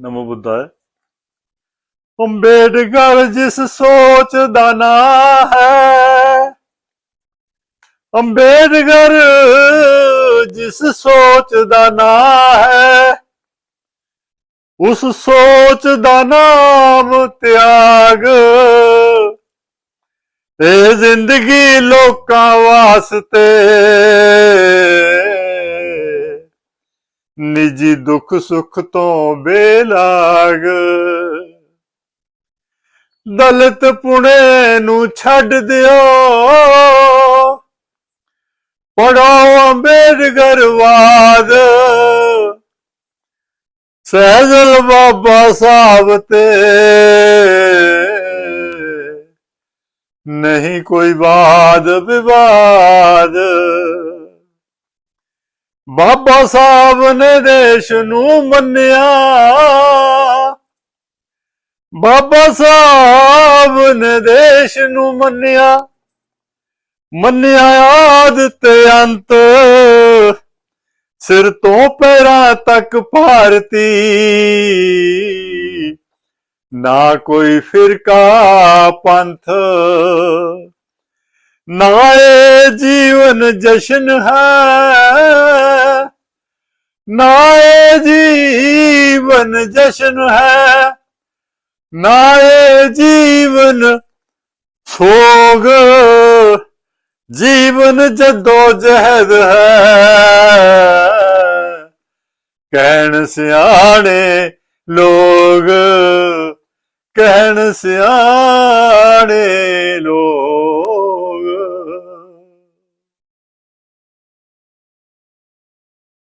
ਨਮੋ ਬੁੱਧਾਏ ਅੰਬੇਡਕਰ ਜਿਸ ਸੋਚ ਦਾ ਨਾਂ ਹੈ, ਅੰਬੇਡਕਰ ਜਿਸ ਸੋਚ ਦਾ ਨਾਂ ਹੈ, ਉਸ ਸੋਚ ਦਾ ਨਾਮ ਤਿਆਗ। ਇਹ ਜ਼ਿੰਦਗੀ ਲੋਕਾਂ ਵਾਸਤੇ ਨਿੱਜੀ ਦੁੱਖ ਸੁੱਖ ਤੋਂ ਬੇਲਾਗ। ਦਲਤ ਪੁਣੇ ਨੂੰ ਛੱਡ ਦਿਓ। ਪੜੋ ਅੰਬੇਡਕਰਵਾਦ ਸਹਿਜਲ ਬਾਬਾ ਸਾਹਿਬ ਤੇ। ਨਹੀਂ ਕੋਈ ਬਾਦ ਵਿਵਾਦ। ਬਾਬਾ ਸਾਹਿਬ ਨੇ ਦੇਸ਼ ਨੂੰ ਮੰਨਿਆ। ਬਾਬਾ ਸਾਹਿਬ ਨੇ ਦੇਸ਼ ਨੂੰ ਮੰਨਿਆ। ਮੰਨਿਆ ਆਦ ਤੇ ਅੰਤ। ਸਿਰ ਤੋਂ ਪੈਰਾਂ ਤੱਕ ਭਾਰਤੀ। ਨਾ ਕੋਈ ਫਿਰਕਾ ਪੰਥ, ਨਾ ਇਹ ਜੀਵਨ ਜਸ਼ਨ ਹੈ। ਨਾ ਜੀਵਨ ਜਸ਼ਨ ਹੈ ਨਾ ਜੀਵਨ ਸੋਗ ਜੀਵਨ ਜਦੋ ਜਹਿਦ ਹੈ। ਕਹਿਣ ਸਿਆਣੇ ਲੋਗ ਕਹਿਣ ਸਿਆਣੇ